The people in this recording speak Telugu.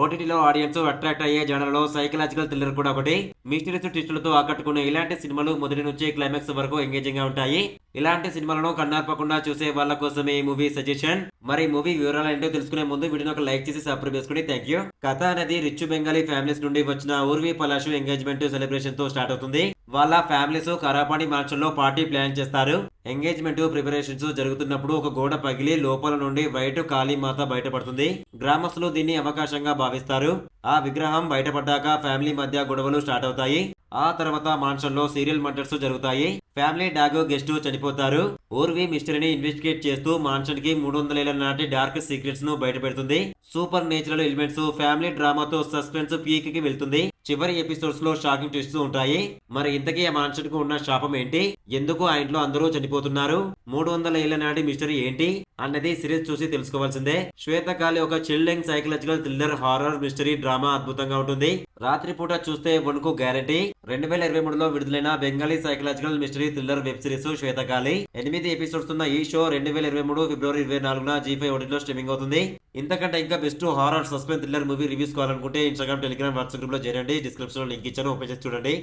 ఓటీటీలో ఆడియన్స్ అట్రాక్ట్ అయ్యే జనరలో సైకలాజికల్ థ్రిల్లర్ కూడా ఒకటి. మిస్టరీస్ ట్విస్టులతో ఆకట్టుకునే ఇలాంటి సినిమాలు మొదటి నుంచి క్లైమాక్స్ వరకు ఎంగేజింగ్గా ఉంటాయి. ఇలాంటి సినిమాలను కన్నార్పకుండా చూసే వాళ్ళ కోసమే ఈ మూవీ సజెషన్. మరి మూవీ వివరాలు ఏంటో తెలుసుకునే ముందు వీడియోని ఒక లైక్ చేసి సబ్స్క్రైబ్ చేసుకోండి థ్యాంక్ యూ కథ అనేది రిచ్ బెంగాలీ ఫ్యామిలీస్ నుండి వచ్చిన ఊర్వి పలాషు ఎంగేజ్మెంట్ సెలబ్రేషన్తో స్టార్ట్ అవుతుంది. వాళ్ళ ఫ్యామిలీస్ కరాపాణి మాన్షన్లో పార్టీ ప్లాన్ చేస్తారు. ఎంగేజ్మెంట్ ప్రిపరేషన్స్ జరుగుతున్నప్పుడు ఒక గోడ పగిలి లోపల నుండి వైట్ కాళీమాత బయటపడుతుంది. గ్రామస్తులు దీన్ని అవకాశంగా భావిస్తారు. ఆ విగ్రహం బయటపడ్డాక ఫ్యామిలీ మధ్య గొడవలు స్టార్ట్ అవుతాయి. ఆ తర్వాత మాన్షన్లో సీరియల్ మర్డర్స్ జరుగుతాయి. ఫ్యామిలీ డాగ్ గెస్ట్ చనిపోతారు. ఓర్వి మిస్టరీని ఇన్వెస్టిగేట్ చేస్తూ మాన్షన్కి మూడు వందల ఏళ్ళ నాటి డార్క్ సీక్రెట్స్ను బయటపెడుతుంది. సూపర్ నేచురల్ ఎలిమెంట్స్ ఫ్యామిలీ డ్రామాతో సస్పెన్స్ పీక్కి వెళ్తుంది. చివరి ఎపిసోడ్స్లో షాకింగ్ ట్విస్ట్ ఉంటాయి. మరి ఇంతకీ ఆ మాన్షన్కు ఉన్న శాపం ఏంటి? ఎందుకు ఆ ఇంట్లో అందరూ చనిపోతున్నారు? మూడు వందల ఏళ్ళ నాటి మిస్టరీ ఏంటి? అన్నది సిరీస్ చూసి తెలుసుకోవాల్సిందే. శ్వేతకాలి ఒక chilling psychological thriller horror mystery drama అద్భుతంగా ఉంటుంది. రాత్రిపూట చూస్తే వణుకు గ్యారంటీ. రెండు వేల ఇరవై మూడులో విడుదలైన Bengali psychological mystery thriller web series Shwetkali ఎనిమిది ఎపిసోడ్స్ ఉన్న ఈ షో రెండు వేల ఇరవై మూడు ఫిబ్రవరి ఇరవై నాలుగున జీ ఫైవ్ ఒకటిలో స్ట్రీమింగ్ అవుతుంది. ఇంతకంటే ఇంకా best horror suspense thriller movie reviews కావాలనుకుంటే ఇన్స్టాగ్రామ్ టెలిగ్రామ్ వాట్సాప్ గ్రూప్లో చేరండి. డిస్క్రిప్షన్లో లింక్ ఇచ్చాను. ఓపెన్ చేసి చూడండి.